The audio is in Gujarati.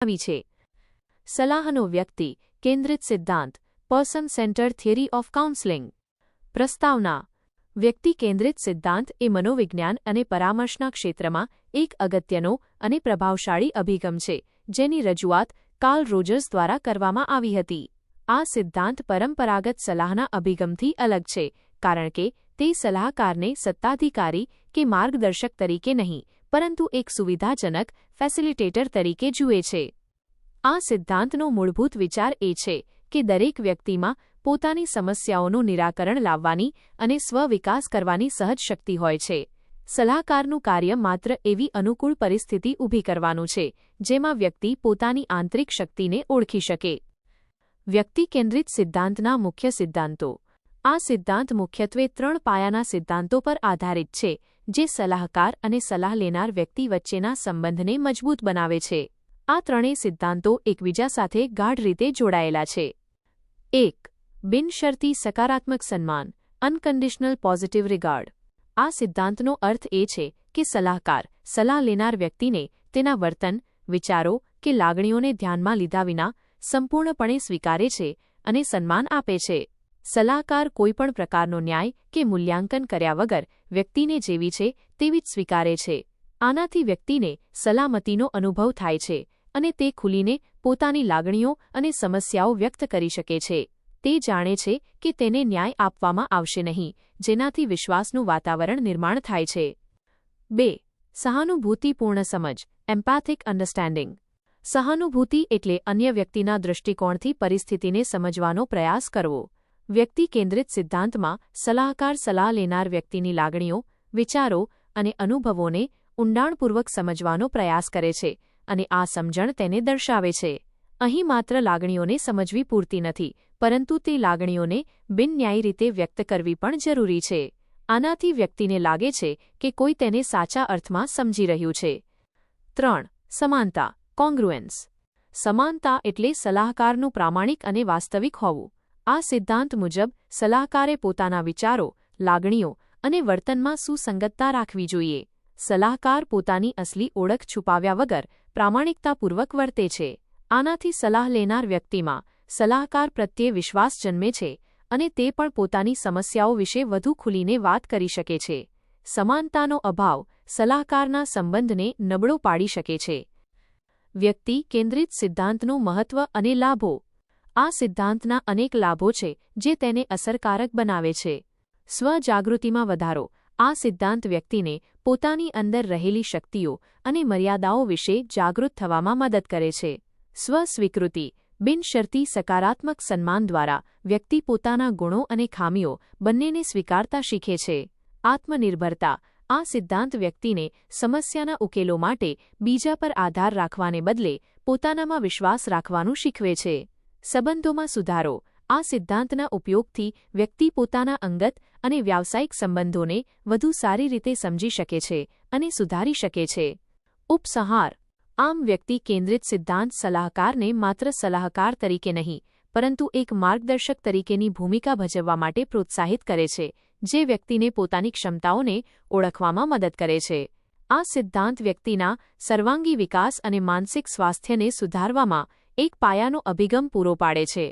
આવી છે. સલાહનો વ્યક્તિ, કેન્દ્રિત સિદ્ધાંત person centre theory of counselling પ્રસ્તાવના, વ્યક્તિ કેન્દ્રિત સિદ્ધાંત એ મનોવિજ્ઞાન અને પરામર્શના ક્ષેત્રમાં એક અગત્યનો અને પ્રભાવશાળી અભિગમ છે, જેની રજૂઆત કાર્લ રોજર્સ દ્વારા કરવામાં આવી હતી. આ સિદ્ધાંત પરંપરાગત સલાહના અભિગમથી અલગ છે, કારણ કે તે સલાહકારને સત્તાધિકારી કે માર્ગદર્શક તરીકે નહીં, પરંતુ એક સુવિધાજનક ફેસિલિટેટર તરીકે જુએ છે. આ સિદ્ધાંતનો મૂળભૂત વિચાર એ છે કે દરેક વ્યક્તિમાં પોતાની સમસ્યાઓનું નિરાકરણ લાવવાની અને સ્વવિકાસ કરવાની સહજ શક્તિ હોય છે. સલાહકારનું કાર્ય માત્ર એવી અનુકૂળ પરિસ્થિતિ ઊભી કરવાનું છે, જેમાં વ્યક્તિ પોતાની આંતરિક શક્તિને ઓળખી શકે. વ્યક્તિ કેન્દ્રિત સિદ્ધાંતના મુખ્ય સિદ્ધાંતો આ સિદ્ધાંત મુખ્યત્વે ત્રણ પાયાના સિદ્ધાંતો પર આધારિત છે, જે સલાહકાર અને સલાહ લેનાર વ્યક્તિ વચ્ચેના સંબંધને મજબૂત બનાવે છે. આ ત્રણેય સિદ્ધાંતો એકબીજા સાથે ગાઢ રીતે જોડાયેલા છે. એક, બિનશરતી સકારાત્મક સન્માન અનકન્ડિશનલ પોઝિટિવ રિગાર્ડ આ સિદ્ધાંતનો અર્થ એ છે કે સલાહકાર, સલાહ લેનાર વ્યક્તિને તેના વર્તન, વિચારો કે લાગણીઓને ધ્યાનમાં લીધા વિના સંપૂર્ણપણે સ્વીકારે છે અને સન્માન આપે છે. સલાહકાર કોઈપણ પ્રકારનો ન્યાય કે મૂલ્યાંકન કર્યા વગર વ્યક્તિને જેવી છે તેવી જ સ્વીકારે છે. આનાથી વ્યક્તિને સલામતીનો અનુભવ થાય છે અને તે ખુલીને પોતાની લાગણીઓ અને સમસ્યાઓ વ્યક્ત કરી શકે છે. તે જાણે છે કે તેને ન્યાય આપવામાં આવશે નહીં, જેનાથી વિશ્વાસનું વાતાવરણ નિર્માણ થાય છે. બે. સહાનુભૂતિપૂર્ણ સમજ એમ્પાથિક અન્ડરસ્ટેન્ડિંગ સહાનુભૂતિ એટલે અન્ય વ્યક્તિના દૃષ્ટિકોણથી પરિસ્થિતિને સમજવાનો પ્રયાસ કરવો. વ્યક્તિ કેન્દ્રિત સિદ્ધાંતમાં સલાહકાર સલાહ લેનાર વ્યક્તિની લાગણીઓ, વિચારો અને અનુભવોને ઊંડાણપૂર્વક સમજવાનો પ્રયાસ કરે છે અને આ સમજણ તેને દર્શાવે છે. અહીં માત્ર લાગણીઓને સમજવી પૂરતી નથી, પરંતુ તે લાગણીઓને બિનન્યાયી રીતે વ્યક્ત કરવી પણ જરૂરી છે. આનાથી વ્યક્તિને લાગે છે કે કોઈ તેને સાચા અર્થમાં સમજી રહ્યું છે. ત્રણ, સમાનતા કોંગ્રુએન્સ સમાનતા એટલે સલાહકારનું પ્રામાણિક અને વાસ્તવિક હોવું. આ સિદ્ધાંત મુજબ સલાહકારે પોતાના વિચારો, લાગણીઓ અને વર્તનમાં સુસંગતતા રાખવી જોઈએ. સલાહકાર પોતાની અસલી ઓળખ છુપાવ્યા વગર પ્રામાણિકતાપૂર્વક વર્તે છે. આનાથી સલાહ લેનાર વ્યક્તિમાં સલાહકાર પ્રત્યે વિશ્વાસ જન્મે છે અને તે પણ પોતાની સમસ્યાઓ વિશે વધુ ખુલીને વાત કરી શકે છે. સમાનતાનો અભાવ સલાહકારના સંબંધને નબળો પાડી શકે છે. વ્યક્તિ કેન્દ્રિત સિદ્ધાંતનું મહત્વ અને લાભો આ સિદ્ધાંતના અનેક લાભો છે, જે તેને અસરકારક બનાવે છે. સ્વજાગૃતિમાં વધારો. આ સિદ્ધાંત વ્યક્તિને પોતાની અંદર રહેલી શક્તિઓ અને મર્યાદાઓ વિશે જાગૃત થવામાં મદદ કરે છે. સ્વસ્વીકૃતિ. બિનશરતી સકારાત્મક સન્માન દ્વારા વ્યક્તિ પોતાના ગુણો અને ખામીઓ બંનેને સ્વીકારતા શીખે છે. આત્મનિર્ભરતા. આ સિદ્ધાંત વ્યક્તિને સમસ્યાના ઉકેલો માટે બીજા પર આધાર રાખવાને બદલે પોતાનામાં વિશ્વાસ રાખવાનું શીખવે છે. સંબંધોમાં સુધારો. આ સિદ્ધાંતના ઉપયોગથી વ્યક્તિ પોતાના અંગત અને વ્યાવસાયિક સંબંધોને વધુ સારી રીતે સમજી શકે છે અને સુધારી શકે છે. ઉપસંહાર. આમ વ્યક્તિ કેન્દ્રિત સિદ્ધાંત સલાહકારને માત્ર સલાહકાર તરીકે નહીં, પરંતુ એક માર્ગદર્શક તરીકેની ભૂમિકા ભજવવા માટે પ્રોત્સાહિત કરે છે, જે વ્યક્તિને પોતાની ક્ષમતાઓને ઓળખવામાં મદદ કરે છે. આ સિદ્ધાંત વ્યક્તિના સર્વાંગી વિકાસ અને માનસિક સ્વાસ્થ્યને સુધારવામાં એક પાયાનો અભિગમ પૂરો પાડે છે.